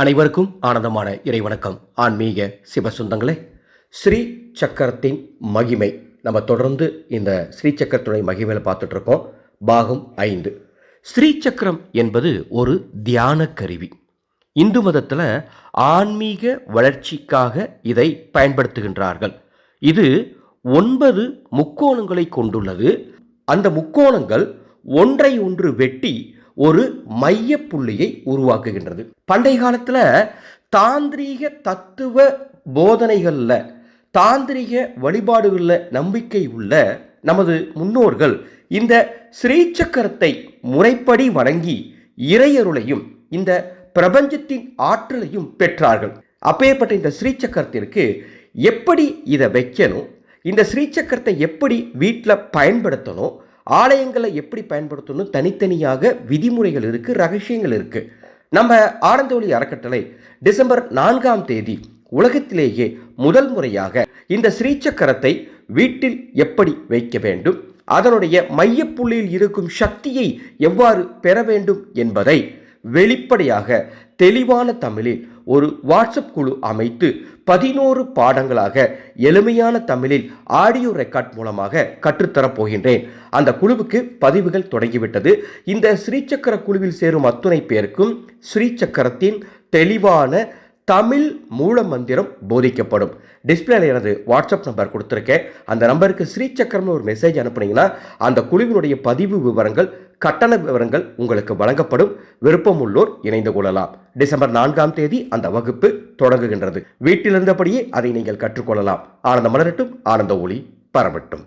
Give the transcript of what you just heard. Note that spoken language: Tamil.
அனைவருக்கும் ஆனந்தமான இறைவணக்கம். ஆன்மீக சிவசுந்தங்களே ஸ்ரீ சக்கரத்தின் மகிமை. நம்ம தொடர்ந்து இந்த ஸ்ரீ சக்கரத்துடைய மகிமையில் பார்த்துட்டு இருக்கோம் பாகம் ஐந்து. ஸ்ரீ சக்கரம் என்பது ஒரு தியான கருவி. இந்து மதத்தில் ஆன்மீக வளர்ச்சிக்காக இதை பயன்படுத்துகின்றார்கள். இது ஒன்பது முக்கோணங்களை கொண்டுள்ளது. அந்த முக்கோணங்கள் ஒன்றை ஒன்று வெட்டி ஒரு மைய புள்ளியை உருவாக்குகின்றது. பண்டைய காலத்தில் தாந்திரீக தத்துவ போதனைகளில் தாந்திரிக வழிபாடுகளில் நம்பிக்கை உள்ள நமது முன்னோர்கள் இந்த ஸ்ரீசக்கரத்தை முறைப்படி வணங்கி இறையருளையும் இந்த பிரபஞ்சத்தின் ஆற்றலையும் பெற்றார்கள். அப்பேற்பட்ட இந்த ஸ்ரீசக்கரத்திற்கு எப்படி இதை வைக்கணும்? இந்த ஸ்ரீசக்கரத்தை எப்படி வீட்டில் பயன்படுத்தணும்? ஆலயங்களை எப்படி பயன்படுத்தணும் தனித்தனியாக விதிமுறைகள் இருக்குது ரகசியங்கள் இருக்குது நம்ம ஆனந்தொலி அறக்கட்டளை டிசம்பர் நான்காம் தேதி உலகத்திலேயே முதல் முறையாக இந்த ஸ்ரீசக்கரத்தை வீட்டில் எப்படி வைக்க வேண்டும் அதனுடைய மையப்புள்ளியில் இருக்கும் சக்தியை எவ்வாறு பெற வேண்டும் என்பதை வெளிப்படையாக தெளிவான தமிழில் ஒரு வாட்ஸ்அப் குழு அமைத்து பதினோரு பாடங்களாக எளிமையான தமிழில் ஆடியோ ரெக்கார்ட் மூலமாக கற்றுத்தரப் போகின்றேன். அந்த குழுவுக்கு பதிவுகள் தொடங்கிவிட்டது. இந்த ஸ்ரீசக்கர குழுவில் சேரும் அத்துணை பேருக்கும் ஸ்ரீசக்கரத்தின் தெளிவான தமிழ் மூல மந்திரம் போதிக்கப்படும். டிஸ்பிளேல எனது வாட்ஸ்அப் நம்பர் கொடுத்துருக்கேன். அந்த நம்பருக்கு ஸ்ரீசக்கரம்னு ஒரு மெசேஜ் அனுப்புனீங்கன்னா அந்த குழுவினுடைய பதிவு விவரங்கள் கட்டண விவரங்கள் உங்களுக்கு வழங்கப்படும். விருப்பம் உள்ளோர் இணைந்து கொள்ளலாம். டிசம்பர் நான்காம் தேதி அந்த வகுப்பு தொடங்குகின்றது. வீட்டிலிருந்தபடியே அதை நீங்கள் கற்றுக்கொள்ளலாம். ஆனந்த மலரட்டும் ஆனந்த ஒளி பரவட்டும்.